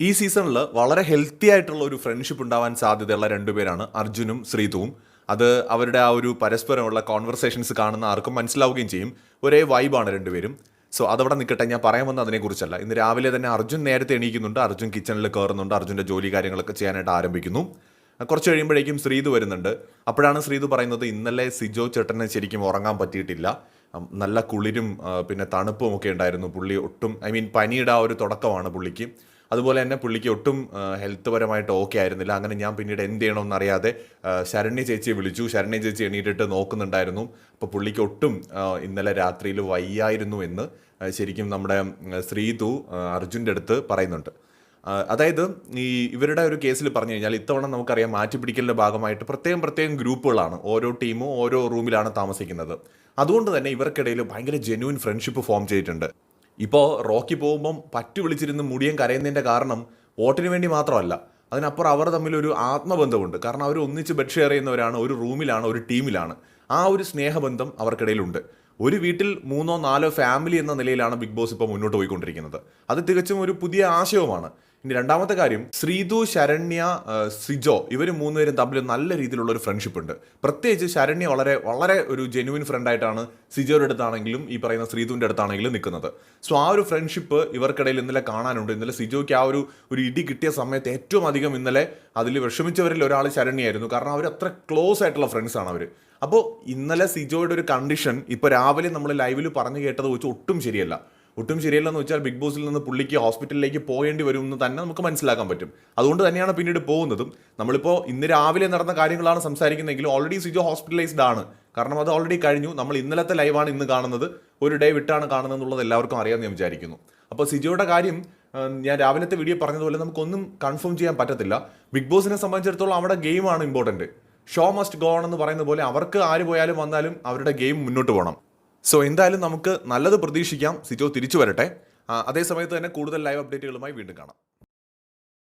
ഈ സീസണിൽ വളരെ ഹെൽത്തി ആയിട്ടുള്ള ഒരു ഫ്രണ്ട്ഷിപ്പ് ഉണ്ടാവാൻ സാധ്യതയുള്ള രണ്ടുപേരാണ് അർജുനും ശ്രീതുവും. അത് അവരുടെ ആ ഒരു പരസ്പരമുള്ള കോൺവെർസേഷൻസ് കാണുന്ന ആർക്കും മനസ്സിലാവുകയും ചെയ്യും. ഒരേ വൈബാണ് രണ്ടുപേരും സോ അതവിടെ നിൽക്കട്ടെ ഞാൻ പറയാൻ വന്നത് അതിനെക്കുറിച്ചല്ല. ഇന്ന് രാവിലെ തന്നെ അർജുൻ നേരത്തെ എണീക്കുന്നുണ്ട്. അർജുൻ കിച്ചണിൽ കയറുന്നുണ്ട് അർജുന്റെ ജോലി കാര്യങ്ങളൊക്കെ ചെയ്യാനായിട്ട് ആരംഭിക്കുന്നു. കുറച്ച് കഴിയുമ്പോഴേക്കും ശ്രീതു വരുന്നുണ്ട്. അപ്പോഴാണ് ശ്രീതു പറയുന്നത് ഇന്നലെ സിജോ ചേട്ടന് ശരിക്കും ഉറങ്ങാൻ പറ്റിയിട്ടില്ല. നല്ല കുളിരും പിന്നെ തണുപ്പും ഒക്കെ ഉണ്ടായിരുന്നു. പുള്ളി ഒട്ടും ഐ മീൻ പനിയുടെ ആ ഒരു തുടക്കമാണ് പുള്ളിക്ക്. അതുപോലെ തന്നെ പുള്ളിക്ക് ഒട്ടും ഹെൽത്ത് പരമായിട്ട് ഓക്കെ ആയിരുന്നില്ല. അങ്ങനെ ഞാൻ പിന്നീട് എന്ത് ചെയ്യണമെന്ന് അറിയാതെ ശരണ്യ ചേച്ചിയെ വിളിച്ചു. ശരണ്യ ചേച്ചി എണീറ്റിട്ട് നോക്കുന്നുണ്ടായിരുന്നു. അപ്പോൾ പുള്ളിക്ക് ഒട്ടും ഇന്നലെ രാത്രിയിൽ വയ്യായിരുന്നു എന്ന് ശരിക്കും നമ്മുടെ ശ്രീതു അർജുന്റെ അടുത്ത് പറയുന്നുണ്ട്. അതായത് ഈ ഇവരുടെ ഒരു കേസിൽ പറഞ്ഞു കഴിഞ്ഞാൽ ഇത്തവണ നമുക്കറിയാം മാറ്റി പിടിക്കലിന്റെ ഭാഗമായിട്ട് പ്രത്യേകം പ്രത്യേകം ഗ്രൂപ്പുകളാണ്. ഓരോ ടീമും ഓരോ റൂമിലാണ് താമസിക്കുന്നത്. അതുകൊണ്ട് തന്നെ ഇവർക്കിടയിൽ ഭയങ്കര ജെന്യൂൻ ഫ്രണ്ട്ഷിപ്പ് ഫോം ചെയ്തിട്ടുണ്ട്. ഇപ്പോൾ റോക്കി പോകുമ്പം പറ്റു വിളിച്ചിരുന്ന് മുടിയൻ കരയുന്നതിന്റെ കാരണം വോട്ടിന് വേണ്ടി മാത്രമല്ല അതിനപ്പുറം അവർ തമ്മിൽ ഒരു ആത്മബന്ധമുണ്ട്. കാരണം അവർ ഒന്നിച്ച് ബെഡ് ഷെയർ ചെയ്യുന്നവരാണ് ഒരു റൂമിലാണ് ഒരു ടീമിലാണ്. ആ ഒരു സ്നേഹബന്ധം അവർക്കിടയിലുണ്ട്. ഒരു വീട്ടിൽ മൂന്നോ നാലോ ഫാമിലി എന്ന നിലയിലാണ് ബിഗ് ബോസ് ഇപ്പോൾ മുന്നോട്ട് പോയിക്കൊണ്ടിരിക്കുന്നത്. അത് തികച്ചും ഒരു പുതിയ ആശയവുമാണ്. ഇനി രണ്ടാമത്തെ കാര്യം ശ്രീതു ശരണ്യ സിജോ ഇവർ മൂന്നുപേരും തമ്മിൽ നല്ല രീതിയിലുള്ള ഒരു ഫ്രണ്ട്ഷിപ്പ് ഉണ്ട്. പ്രത്യേകിച്ച് ശരണ്യ വളരെ വളരെ ഒരു ജെനുവിൻ ഫ്രണ്ടായിട്ടാണ് സിജോയുടെ അടുത്താണെങ്കിലും ഈ പറയുന്ന ശ്രീതുവിന്റെ അടുത്താണെങ്കിലും നിൽക്കുന്നത്. സോ ആ ഒരു ഫ്രണ്ട്ഷിപ്പ് ഇവർക്കിടയിൽ ഇന്നലെ കാണാനുണ്ട്. ഇന്നലെ സിജോയ്ക്ക് ആ ഒരു ഒരു ഇടി കിട്ടിയ സമയത്ത് ഏറ്റവും അധികം ഇന്നലെ അതിൽ വിഷമിച്ചവരിൽ ഒരാൾ ശരണ്യായിരുന്നു. കാരണം അവർ അത്ര ക്ലോസ് ആയിട്ടുള്ള ഫ്രണ്ട്സാണ് അവർ അപ്പോൾ ഇന്നലെ സിജോയുടെ ഒരു കണ്ടീഷൻ ഇപ്പോൾ രാവിലെ നമ്മൾ ലൈവിൽ പറഞ്ഞു കേട്ടത് വെച്ച് ഒട്ടും ശരിയല്ല. ഒട്ടും ശരിയല്ലെന്ന് വെച്ചാൽ ബിഗ് ബോസിൽ നിന്ന് പുള്ളിക്ക് ഹോസ്പിറ്റലിലേക്ക് പോകേണ്ടി വരും എന്ന് തന്നെ നമുക്ക് മനസ്സിലാക്കാൻ പറ്റും. അതുകൊണ്ട് തന്നെയാണ് പിന്നീട് പോകുന്നതും. നമ്മളിപ്പോൾ ഇന്ന് രാവിലെ നടന്ന കാര്യങ്ങളാണ് സംസാരിക്കുന്നതെങ്കിലും ഓൾറെഡി സിജോ ഹോസ്പിറ്റലൈസ്ഡ് ആണ്. കാരണം അത് ഓൾറെഡി കഴിഞ്ഞു. നമ്മൾ ഇന്നലത്തെ ലൈവാണ് ഇന്ന് കാണുന്നത്. ഒരു ഡേ വിട്ടാണ് കാണുന്നത് എന്നുള്ളത് എല്ലാവർക്കും അറിയാമെന്ന് ഞാൻ വിചാരിക്കുന്നു. അപ്പോൾ സിജോയുടെ കാര്യം ഞാൻ രാവിലത്തെ വീഡിയോ പറഞ്ഞതുപോലെ നമുക്കൊന്നും കൺഫേം ചെയ്യാൻ പറ്റത്തില്ല. ബിഗ് ബോസിനെ സംബന്ധിച്ചിടത്തോളം അവിടെ ഗെയിമാണ് ഇമ്പോർട്ടന്റ് ഷോ മസ്റ്റ് ഗോ എന്ന് പറയുന്ന പോലെ അവർക്ക് ആര് പോയാലും വന്നാലും അവരുടെ ഗെയിം മുന്നോട്ട് പോകണം സോ എന്തായാലും നമുക്ക് നല്ലത് പ്രതീക്ഷിക്കാം. സിറ്റോ തിരിച്ചു വരട്ടെ. അതേ സമയത്ത് തന്നെ കൂടുതൽ ലൈവ് അപ്ഡേറ്റുകളുമായി വീണ്ടും കാണാം.